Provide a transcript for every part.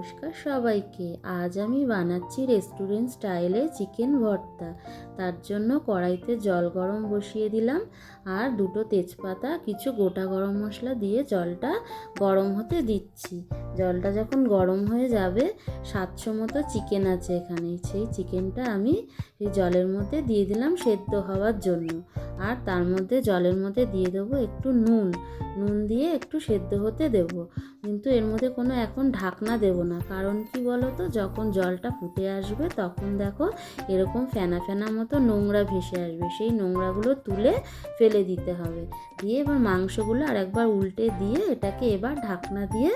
নমস্কার সবাইকে। আজ আমি বানাচ্ছি রেস্টুরেন্ট স্টাইলে চিকেন ভর্তা। তার জন্য কড়াইতে জল গরম বসিয়ে দিলাম আর দুটো তেজপাতা, কিছু গোটা গরম মশলা দিয়ে জলটা গরম হতে দিচ্ছি। জলটা যখন গরম হয়ে যাবে, সাতশো মতো চিকেন আছে এখানে। সেই চিকেনটা আমি এই জলের মধ্যে দিয়ে দিলাম সেদ্ধ হওয়ার জন্য। আর তার মধ্যে জলের মধ্যে দিয়ে দেবো একটু নুন। নুন দিয়ে একটু সেদ্ধ হতে দেবো। কিন্তু এর মধ্যে কোনো এখন ঢাকনা দেব না। কারণ কি বলো তো যখন জলটা ফুটে আসবে তখন দেখো এরকম ফেনা ফেনা মতো নোংরা ভেসে আসবে। সেই নোংরাগুলো তুলে ফেলে দিতে হবে। দিয়ে এবার মাংসগুলো আর একবার উল্টে দিয়ে এটাকে এবার ঢাকনা দিয়ে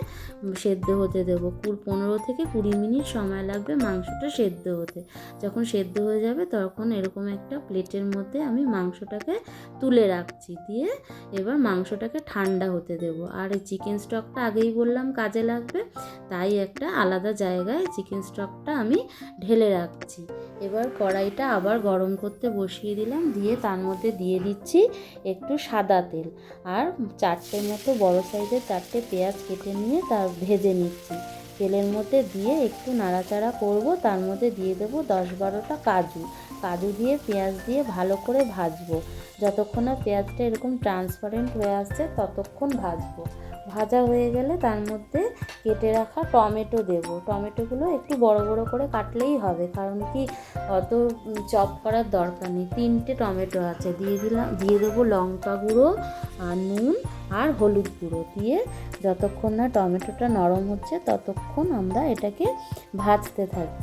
সেদ্ধ হতে দেবো। পনেরো থেকে কুড়ি মিনিট সময় লাগবে মাংসটা সেদ্ধ হতে। যখন সেদ্ধ হয়ে যাবে তখন এরকম একটা প্লেটের মধ্যে আমি মাংসটাকে তুলে রাখছি। দিয়ে এবার মাংসটাকে ঠান্ডা হতে দেবো। আর এই চিকেন স্টকটা আগেই বললাম কাজে লাগবে। তাই একটা আলাদা জায়গায় চিকেন স্টকটা আমি ঢেলে রাখছি। এবার কড়াইটা আবার গরম করতে বসিয়ে দিলাম, দিয়ে তার মধ্যে দিয়ে দিচ্ছি একটু সাদা তেল। আর চারটে মতো বড় সাইজের চারটে পেঁয়াজ কেটে নিয়ে তার ভেজে নিচ্ছি। তেলের মধ্যে দিয়ে একটু নাড়াচাড়া করব, তার মধ্যে দিয়ে দেবো দশ বারোটা কাজু। কাজু দিয়ে পেঁয়াজ দিয়ে ভালো করে ভাজবো। যতক্ষণ না পেঁয়াজটা এরকম ট্রান্সপারেন্ট হয়ে আসছে, ততক্ষণ ভাজবো। ভাজা হয়ে গেলে তার মধ্যে কেটে রাখা টমেটো দেব। টমেটোগুলো একটু বড় বড় করে কাটলেই হবে, কারণ কি অত চপ করার দরকার নেই। তিনটে টমেটো আছে, দিয়ে দিলাম, দিয়ে দেবো লঙ্কা গুঁড়ো, আর নুন, আর হলুদ গুঁড়ো। দিয়ে যতক্ষণ না টমেটোটা নরম হচ্ছে, ততক্ষণ আমরা এটাকে ভাজতে থাকব।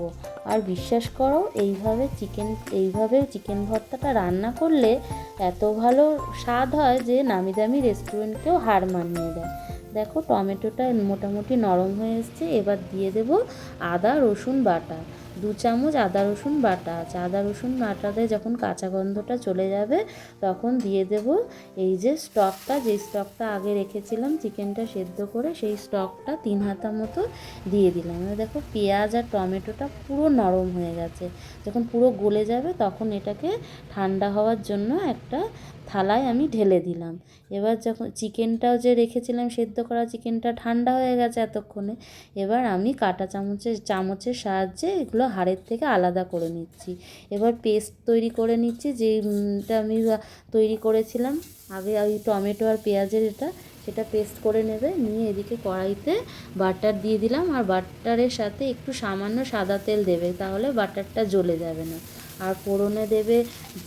আর বিশ্বাস করো, এইভাবে চিকেন এইভাবে চিকেন ভর্তাটা রান্না করলে এত ভালো স্বাদ হয় যে নামি দামি রেস্টুরেন্টকেও হার মানিয়ে দেয় দেখো টমেটোটা মোটামুটি নরম হয়ে এসছে এবার দিয়ে দেব আদা রসুন বাটা। দু চামচ আদা রসুন বাটা। আছে আদা রসুন বাটাতে যখন কাঁচা গন্ধটা চলে যাবে, তখন দিয়ে দেব এই যে স্টকটা। যে স্টকটা আগে রেখেছিলাম চিকেনটা সেদ্ধ করে, সেই স্টকটা তিন হাতা মতো দিয়ে দিলাম। দেখো পেঁয়াজ আর টমেটোটা পুরো নরম হয়ে গেছে। যখন পুরো গলে যাবে, তখন এটাকে ঠান্ডা হওয়ার জন্য একটা থালায় আমি ঢেলে দিলাম। এবার যখন চিকেনটাও যে রেখেছিলাম, সেদ্ধ করা চিকেনটা ঠান্ডা হয়ে গেছে এতক্ষণে, এবার আমি কাটা চামচের চামচের সাহায্যে এগুলো হাড়ের থেকে আলাদা করে নিচ্ছি। এবার পেস্ট তৈরি করে নিচ্ছি যেটা আমি তৈরি করেছিলাম। আগে ওই টমেটো আর পেঁয়াজের এটা, সেটা পেস্ট করে নেবে, নিয়ে এদিকে কড়াইতে বাটার দিয়ে দিলাম। আর বাটারের সাথে একটু সামান্য সাদা তেল দেবে, তাহলে বাটারটা জ্বলে যাবে না। আর ফোড়নে দেবে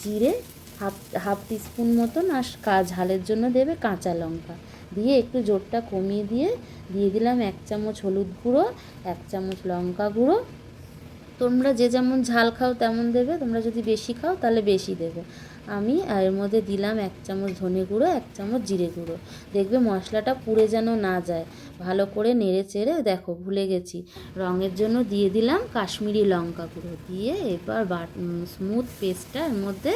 জিরে, হাফ হাফ টিস্পুন মতন, আর ঝালের জন্য দেবে কাঁচা লঙ্কা। দিয়ে একটু জোরটা কমিয়ে দিয়ে দিয়ে দিলাম এক চামচ হলুদ গুঁড়ো, এক চামচ লঙ্কা গুঁড়ো তোমরা যে যেমন ঝাল খাও তেমন দেবে তোমরা যদি বেশি খাও তাহলে বেশি দেবে। আমি এর মধ্যে দিলাম এক চামচ ধনে গুঁড়ো, এক চামচ জিরে গুঁড়ো। দেখবে মশলাটা পুড়ে যেন না যায়। ভালো করে নেড়ে চেড়ে দেখো, ভুলে গেছি। রঙের জন্য দিয়ে দিলাম কাশ্মীরি লঙ্কা গুঁড়ো। দিয়ে এবার স্মুথ পেস্টটা এর মধ্যে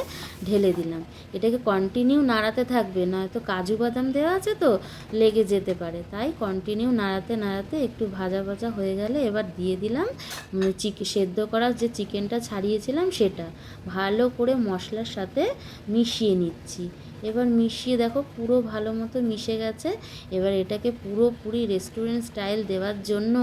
ঢেলে দিলাম। এটাকে কন্টিনিউ নাড়াতে থাকবে, নয়তো কাজু বাদাম দেওয়া আছে তো, লেগে যেতে পারে। তাই কন্টিনিউ নাড়াতে নাড়াতে একটু ভাজা ভাজা হয়ে গেলে এবার দিয়ে দিলাম চিক সেদ্ধ করার যে চিকেনটা ছাড়িয়েছিলাম সেটা। ভালো করে মশলার সাথে মিশিয়ে নিচ্ছি। এবার মিশিয়ে দেখো পুরো ভালো মতো মিশে গেছে। এবার এটাকে পুরোপুরি রেস্টুরেন্ট স্টাইল দেওয়ার জন্য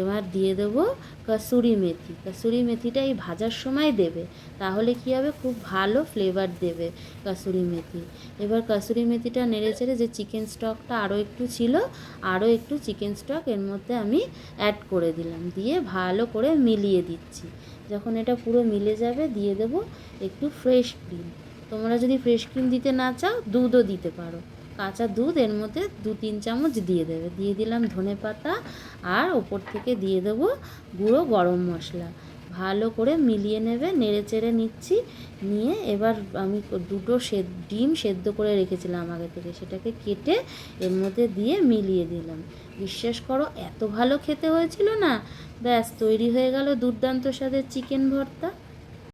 এবার দিয়ে দেবো কাসুরি মেথি। কাসুরি মেথিটা এই ভাজার সময় দেবে, তাহলে কী হবে? খুব ভালো ফ্লেভার দেবে কাসুরি মেথি। এবার কাসুরি মেথিটা নেড়ে চেড়ে যে চিকেন স্টকটা আরও একটু ছিল আরও একটু চিকেন স্টক এর মধ্যে আমি অ্যাড করে দিলাম। দিয়ে ভালো করে মিলিয়ে দিচ্ছি। যখন এটা পুরো মিলে যাবে, দিয়ে দেবো একটু ফ্রেশ ক্রিম তোমরা যদি ফ্রেশ ক্রিম দিতে না চাও, দুধও দিতে পারো। কাঁচা দুধ, এর মধ্যে দু তিন চামচ দিয়ে দেবে। দিয়ে দিলাম ধনে পাতা, আর ওপর থেকে দিয়ে দেবো গুঁড়ো গরম মশলা। ভালো করে মিলিয়ে নেবে, নেড়ে চেড়ে নিচ্ছি। নিয়ে এবার আমি দুটো সে ডিম সেদ্ধ করে রেখেছিলাম আগে থেকে। সেটাকে কেটে এর মধ্যে দিয়ে মিলিয়ে দিলাম। বিশ্বাস করো, এত ভালো খেতে হয়েছিল না? ব্যাস, তৈরি হয়ে গেল দুর্দান্ত স্বাদের চিকেন ভর্তা।